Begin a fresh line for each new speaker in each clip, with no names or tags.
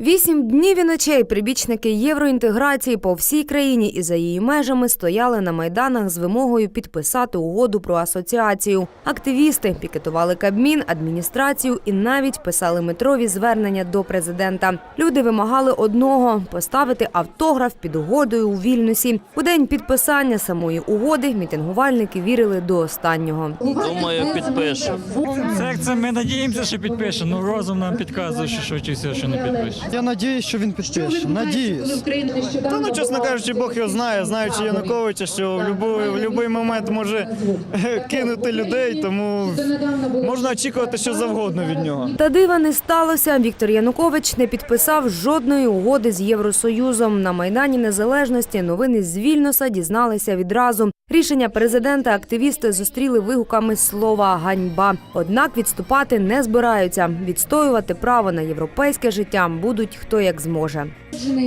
Вісім днів і ночей прибічники євроінтеграції по всій країні і за її межами стояли на майданах з вимогою підписати угоду про асоціацію. Активісти пікетували Кабмін, адміністрацію і навіть писали метрові звернення до президента. Люди вимагали одного поставити автограф під угодою у Вільнюсі. У день підписання самої угоди мітингувальники вірили до останнього.
Думаю, підпишу.
Серце ми надіємося, що підпише. Ну розум нам підказує, що швидше всього, що не підпише.
Я надіюсь, що він підпише. Надіюсь.
Та ну, чесно кажучи, Бог його знає, знаючи Януковича, що в будь-який, в будь-який момент може кинути людей, тому можна очікувати що завгодно від нього.
Та дива не сталося. Віктор Янукович не підписав жодної угоди з Євросоюзом. На майдані Незалежності новини з Вільнюса дізналися відразу. Рішення президента активісти зустріли вигуками слова ганьба. Однак відступати не збираються. Відстоювати право на європейське життя будуть хто як зможе.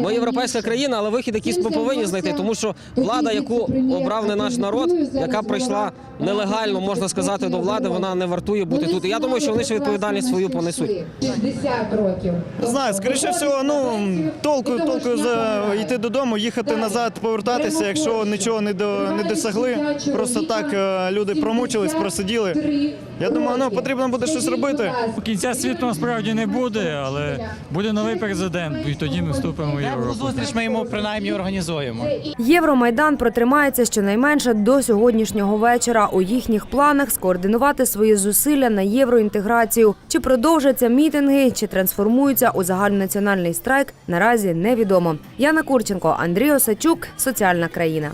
Ми європейська країна, але вихід якийсь ми повинні знайти, тому що влада, яку обрав не наш народ, яка прийшла нелегально, можна сказати, до влади, вона не вартує бути тут. І я думаю, що вони ще відповідальність свою понесуть.
60 років.
Не знаю, скоріше всього, ну толку, толку за йти додому, їхати назад, повертатися, якщо нічого не до не досягли. Просто так е, люди промучились, просиділи. Я думаю, ну потрібно буде щось робити.
Кінця світу насправді не буде, але буде новий президент, і тоді ми вступимо в Європу.
Зустріч ми йому принаймні організуємо.
Євромайдан протримається щонайменше до сьогоднішнього вечора. У їхніх планах скоординувати свої зусилля на євроінтеграцію. Чи продовжаться мітинги, чи трансформуються у загальнонаціональний страйк, наразі невідомо. Яна Курченко, Андрій Осачук, соціальна країна.